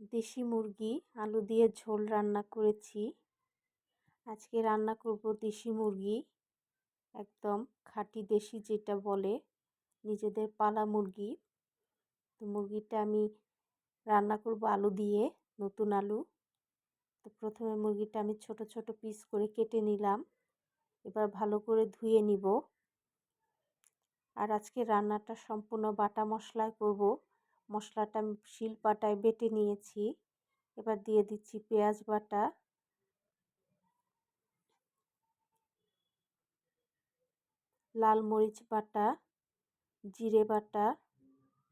দেশি মুরগি, আলু দিয়ে ঝোল রান্না করেছি। আজকে রান্না করব দেশি মুরগি, একদম খাঁটি দেশি যেটা বলে, নিজেদের পালা মুরগি। তো মুরগিটা আমি রান্না করব আলু দিয়ে, নতুন আলু। তো প্রথমে মুরগিটা আমি ছোট ছোট পিস করে কেটে নিলাম। এবার ভালো করে ধুয়ে নিব। আর আজকে রান্নাটা সম্পূর্ণ বাটা মশলায় করব। মশলাটা শিল পাটায় বেটে নিয়েছি। এবার দিয়ে দিচ্ছি পেঁয়াজ বাটা। লাল মরিচ বাটা, জিরে বাটা,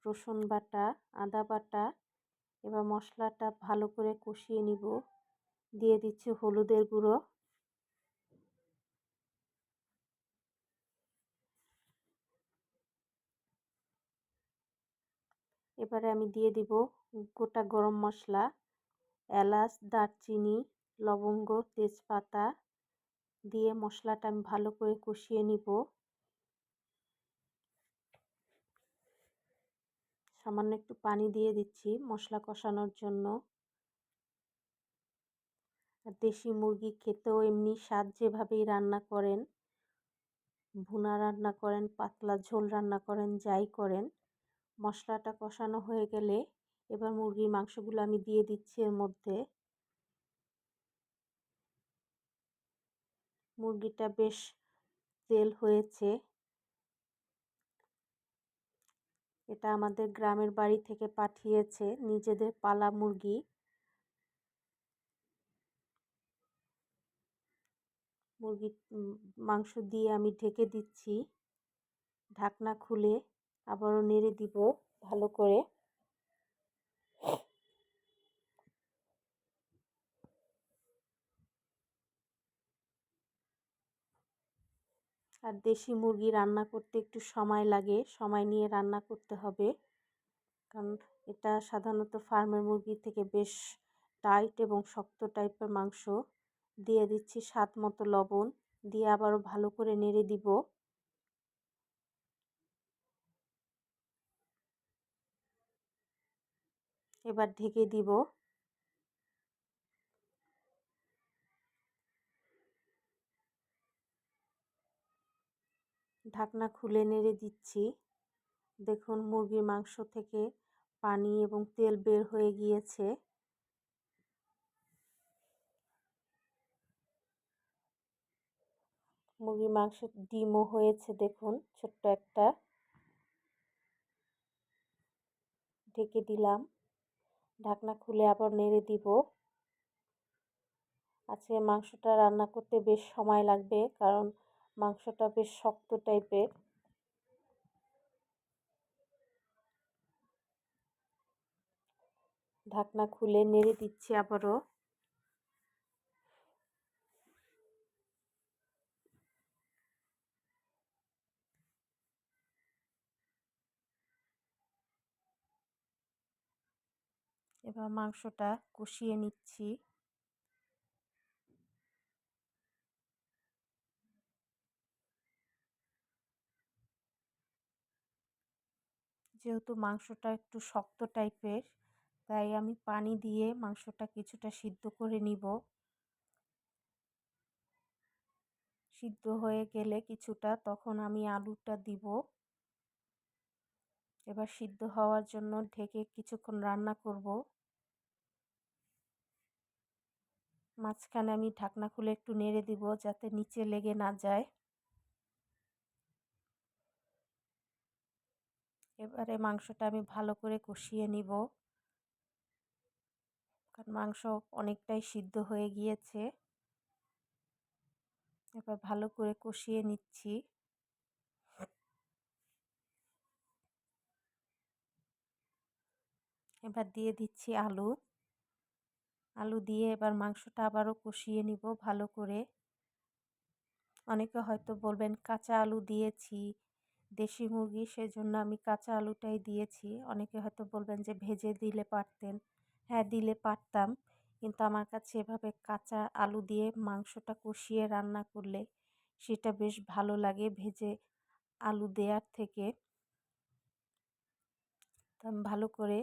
রসুন বাটা, আদা বাটা। এবার মশলাটা ভালো করে কষিয়ে নিব। দিয়ে দিচ্ছি হলুদের গুঁড়ো। এবারে আমি দিয়ে দিব গোটা গরম মশলা, এলাচ, দারচিনি, লবঙ্গ, তেজপাতা দিয়ে মশলাটা আমি ভালো করে কষিয়ে নিব। সামান্য একটু পানি দিয়ে দিচ্ছি মশলা কষানোর জন্য। দেশি মুরগি খেতেও এমনি স্বাদ যেভাবেই রান্না করেন, ভুনা রান্না করেন, পাতলা ঝোল রান্না করেন, যাই করেন মশলাটা কষানো হয়ে গেলে এবার মুরগির মাংসগুলো আমি দিয়ে দিচ্ছি এর মধ্যে। মুরগিটা বেশ তেল হয়েছে। এটা আমাদের গ্রামের বাড়ি থেকে পাঠিয়েছে নিজেদের পালা মুরগি। মুরগি মাংস দিয়ে আমি ঢেকে দিচ্ছি। ঢাকনা খুলে আবারও নেড়ে দিব ভালো করে। আর দেশি মুরগি রান্না করতে একটু সময় লাগে, সময় নিয়ে রান্না করতে হবে। কারণ এটা সাধারণত ফার্মের মুরগি থেকে বেশ টাইট এবং শক্ত টাইপের মাংস। দিয়ে দিচ্ছি স্বাদ মতো লবণ, দিয়ে আবারও ভালো করে নেড়ে দিব। এবার ঢেকে দিব। ঢাকনা খুলে নেড়ে দিচ্ছি। দেখুন মুরগির মাংস থেকে পানি এবং তেল বের হয়ে গিয়েছে। মুরগির মাংস ডিমও হয়েছে দেখুন, ছোট্ট একটা। ঢেকে দিলাম। ঢাকনা খুলে আবার নেড়ে দিব। আজকে মাংসটা রান্না করতে বেশ সময় লাগবে, কারণ মাংসটা বেশ শক্ত টাইপের। ঢাকনা খুলে নেড়ে দিচ্ছি আবারও। এবার মাংসটা কষিয়ে নিচ্ছি। যেহেতু মাংসটা একটু শক্ত টাইপের, তাই আমি পানি দিয়ে মাংসটা কিছুটা সিদ্ধ করে নিব। সিদ্ধ হয়ে গেলে কিছুটা, তখন আমি আলুটা দিব। এবার সিদ্ধ হওয়ার জন্য ঢেকে কিছুক্ষণ রান্না করব। মাঝখানে আমি ঢাকনা খুলে একটু নেড়ে দিব যাতে নিচে লেগে না যায়। এবারে মাংসটা আমি ভালো করে কষিয়ে নিব। কারণ মাংস অনেকটাই সিদ্ধ হয়ে গিয়েছে। এবার ভালো করে কষিয়ে নিচ্ছি। এবার দিয়ে দিচ্ছি আলু। আলু দিয়ে এবার মাংসটা আবারও কষিয়ে নিব ভালো করে। অনেকে হয়তো বলবেন, কাঁচা আলু দিয়েছি, দেশি মুরগি, সেজন্য আমি কাঁচা আলুটাই দিয়েছি। অনেকে হয়তো বলবেন যে, ভেজে দিলে পারতেন। হ্যাঁ দিলে পারতাম। কিন্তু আমার কাছে এভাবে কাঁচা আলু দিয়ে মাংসটা কষিয়ে রান্না করলে সেটা বেশ ভালো লাগে ভেজে আলু দেওয়ার থেকে। ভালো করে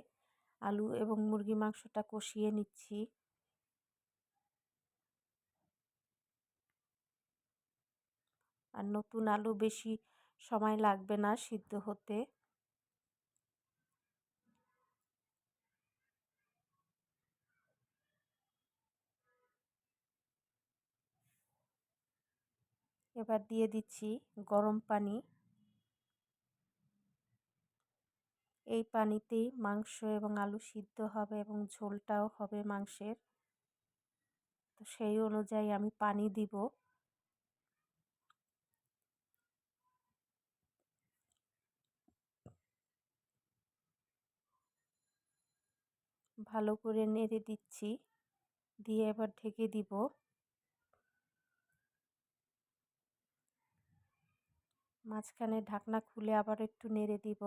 আলু এবং মুরগি মাংসটা কষিয়ে নিচ্ছি। আর নতুন আলু বেশি সময় লাগবে না সিদ্ধ হতে। এবার দিয়ে দিচ্ছি গরম পানি। এই পানিতেই মাংস এবং আলু সিদ্ধ হবে এবং ঝোলটাও হবে মাংসের। তো সেই অনুযায়ী আমি পানি দিব। ভালো করে নেড়ে দিচ্ছি, দিয়ে এবার ঢেকে দিব। মাঝখানে ঢাকনা খুলে আবার একটু নেড়ে দিব।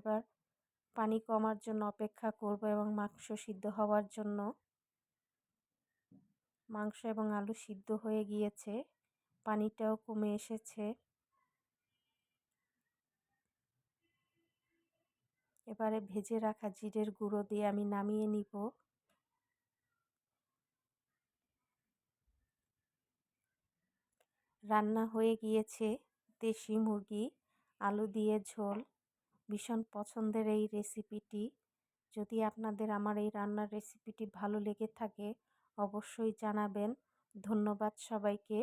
এবার পানি কমার জন্য অপেক্ষা করব এবং মাংস সিদ্ধ হওয়ার জন্য। মাংস এবং আলু সিদ্ধ হয়ে গিয়েছে। পানিটাও কমে এসেছে। এবারে ভেজে রাখা জিরের গুঁড়ো দিয়ে আমি নামিয়ে নিব। রান্না হয়ে গিয়েছে দেশি মুরগি, আলু দিয়ে ঝোল। ভীষণ পছন্দের এই রেসিপিটি যদি আপনাদের আমার এই রান্নার রেসিপিটি ভালো লেগে থাকে, অবশ্যই জানাবেন। ধন্যবাদ সবাইকে।